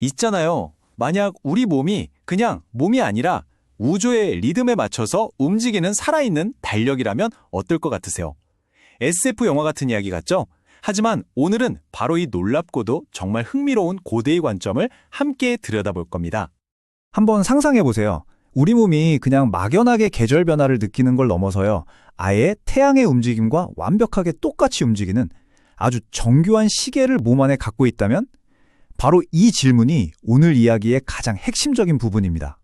있잖아요. 만약 우리 몸이 그냥 몸이 아니라 우주의 리듬에 맞춰서 움직이는 살아있는 달력이라면 어떨 것 같으세요? SF 영화 같은 이야기 같죠? 하지만 오늘은 바로 이 놀랍고도 정말 흥미로운 고대의 관점을 함께 들여다볼 겁니다. 한번 상상해 보세요. 우리 몸이 그냥 막연하게 계절 변화를 느끼는 걸 넘어서요. 아예 태양의 움직임과 완벽하게 똑같이 움직이는 아주 정교한 시계를 몸 안에 갖고 있다면 바로 이 질문이 오늘 이야기의 가장 핵심적인 부분입니다.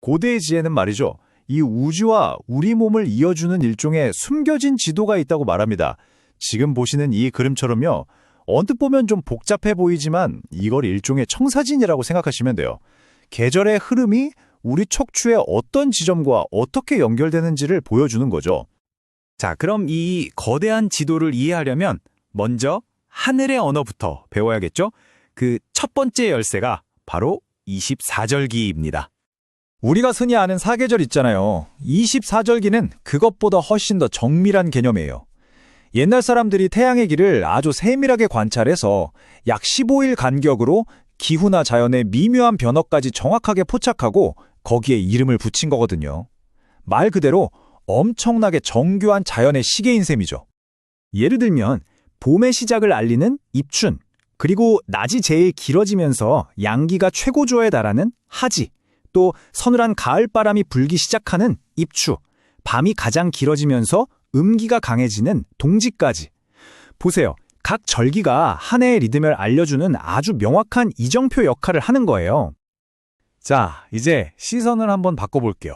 고대의 지혜는 말이죠. 이 우주와 우리 몸을 이어주는 일종의 숨겨진 지도가 있다고 말합니다. 지금 보시는 이 그림처럼요. 언뜻 보면 좀 복잡해 보이지만 이걸 일종의 청사진이라고 생각하시면 돼요. 계절의 흐름이 우리 척추의 어떤 지점과 어떻게 연결되는지를 보여주는 거죠. 자, 그럼 이 거대한 지도를 이해하려면 먼저 하늘의 언어부터 배워야겠죠? 그 첫 번째 열쇠가 바로 24절기입니다. 우리가 흔히 아는 사계절 있잖아요. 24절기는 그것보다 훨씬 더 정밀한 개념이에요. 옛날 사람들이 태양의 길을 아주 세밀하게 관찰해서 약 15일 간격으로 기후나 자연의 미묘한 변화까지 정확하게 포착하고 거기에 이름을 붙인 거거든요. 말 그대로 엄청나게 정교한 자연의 시계인 셈이죠. 예를 들면 봄의 시작을 알리는 입춘, 그리고 낮이 제일 길어지면서 양기가 최고조에 달하는 하지, 또 서늘한 가을바람이 불기 시작하는 입추, 밤이 가장 길어지면서 음기가 강해지는 동지까지. 보세요. 각 절기가 한 해의 리듬을 알려주는 아주 명확한 이정표 역할을 하는 거예요. 자, 이제 시선을 한번 바꿔볼게요.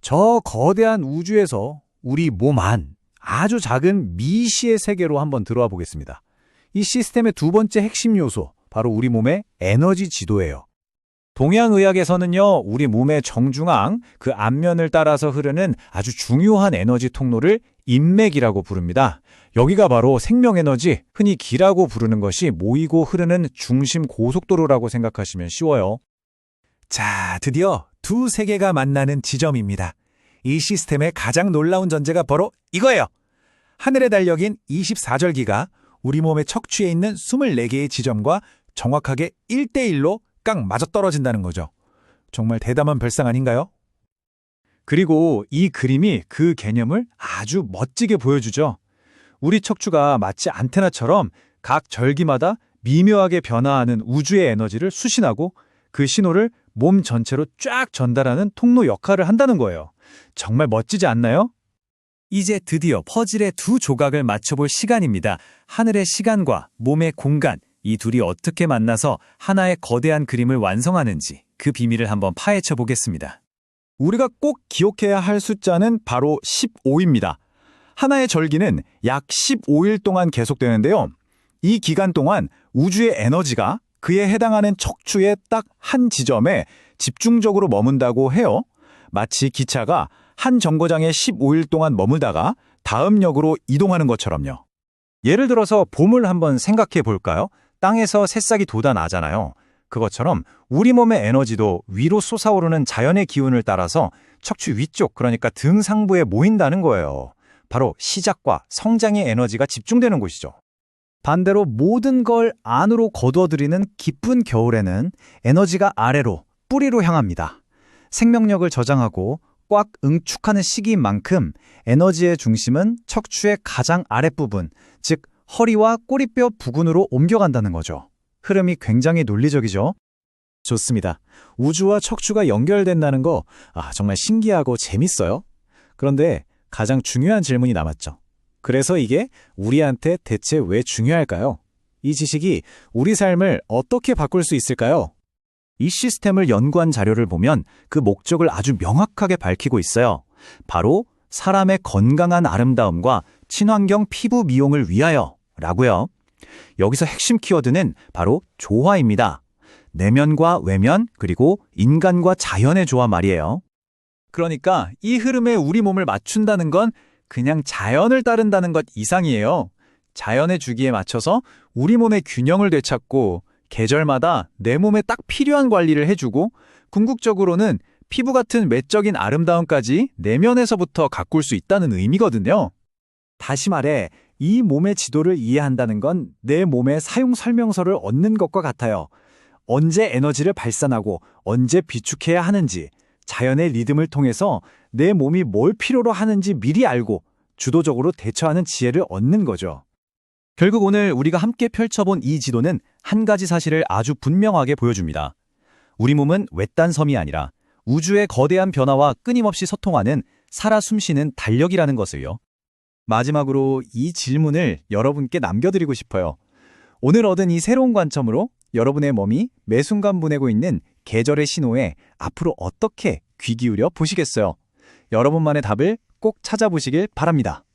저 거대한 우주에서 우리 몸 안, 아주 작은 미시의 세계로 한번 들어와 보겠습니다. 이 시스템의 두 번째 핵심 요소, 바로 우리 몸의 에너지 지도예요. 동양의학에서는요, 우리 몸의 정중앙, 그 앞면을 따라서 흐르는 아주 중요한 에너지 통로를 인맥이라고 부릅니다. 여기가 바로 생명에너지, 흔히 기라고 부르는 것이 모이고 흐르는 중심 고속도로라고 생각하시면 쉬워요. 자, 드디어 두 세계가 만나는 지점입니다. 이 시스템의 가장 놀라운 전제가 바로 이거예요. 하늘의 달력인 24절기가 우리 몸의 척추에 있는 24개의 지점과 정확하게 1대1로 깡 맞아떨어진다는 거죠. 정말 대담한 별상 아닌가요? 그리고 이 그림이 그 개념을 아주 멋지게 보여주죠. 우리 척추가 마치 안테나처럼 각 절기마다 미묘하게 변화하는 우주의 에너지를 수신하고 그 신호를 몸 전체로 쫙 전달하는 통로 역할을 한다는 거예요. 정말 멋지지 않나요? 이제 드디어 퍼즐의 두 조각을 맞춰볼 시간입니다. 하늘의 시간과 몸의 공간, 이 둘이 어떻게 만나서 하나의 거대한 그림을 완성하는지 그 비밀을 한번 파헤쳐 보겠습니다. 우리가 꼭 기억해야 할 숫자는 바로 15입니다. 하나의 절기는 약 15일 동안 계속되는데요. 이 기간 동안 우주의 에너지가 그에 해당하는 척추의 딱 한 지점에 집중적으로 머문다고 해요. 마치 기차가 한 정거장에 15일 동안 머물다가 다음 역으로 이동하는 것처럼요. 예를 들어서 봄을 한번 생각해 볼까요? 땅에서 새싹이 돋아나잖아요. 그것처럼 우리 몸의 에너지도 위로 솟아오르는 자연의 기운을 따라서 척추 위쪽, 그러니까 등 상부에 모인다는 거예요. 바로 시작과 성장의 에너지가 집중되는 곳이죠. 반대로 모든 걸 안으로 거두어들이는 기쁜 겨울에는 에너지가 아래로, 뿌리로 향합니다. 생명력을 저장하고 꽉 응축하는 시기인 만큼 에너지의 중심은 척추의 가장 아랫부분, 즉 허리와 꼬리뼈 부근으로 옮겨간다는 거죠. 흐름이 굉장히 논리적이죠. 좋습니다. 우주와 척추가 연결된다는 거 아, 정말 신기하고 재밌어요. 그런데 가장 중요한 질문이 남았죠. 그래서 이게 우리한테 대체 왜 중요할까요? 이 지식이 우리 삶을 어떻게 바꿀 수 있을까요? 이 시스템을 연구한 자료를 보면 그 목적을 아주 명확하게 밝히고 있어요. 바로 사람의 건강한 아름다움과 친환경 피부 미용을 위하여 라고요. 여기서 핵심 키워드는 바로 조화입니다. 내면과 외면, 그리고 인간과 자연의 조화 말이에요. 그러니까 이 흐름에 우리 몸을 맞춘다는 건 그냥 자연을 따른다는 것 이상이에요. 자연의 주기에 맞춰서 우리 몸의 균형을 되찾고 계절마다 내 몸에 딱 필요한 관리를 해주고 궁극적으로는 피부 같은 외적인 아름다움까지 내면에서부터 가꿀 수 있다는 의미거든요. 다시 말해, 이 몸의 지도를 이해한다는 건 내 몸의 사용 설명서를 얻는 것과 같아요. 언제 에너지를 발산하고 언제 비축해야 하는지, 자연의 리듬을 통해서 내 몸이 뭘 필요로 하는지 미리 알고 주도적으로 대처하는 지혜를 얻는 거죠. 결국 오늘 우리가 함께 펼쳐본 이 지도는 한 가지 사실을 아주 분명하게 보여줍니다. 우리 몸은 외딴 섬이 아니라 우주의 거대한 변화와 끊임없이 소통하는 살아 숨쉬는 달력이라는 것을요. 마지막으로 이 질문을 여러분께 남겨드리고 싶어요. 오늘 얻은 이 새로운 관점으로 여러분의 몸이 매 순간 보내고 있는 계절의 신호에 앞으로 어떻게 귀 기울여 보시겠어요? 여러분만의 답을 꼭 찾아보시길 바랍니다.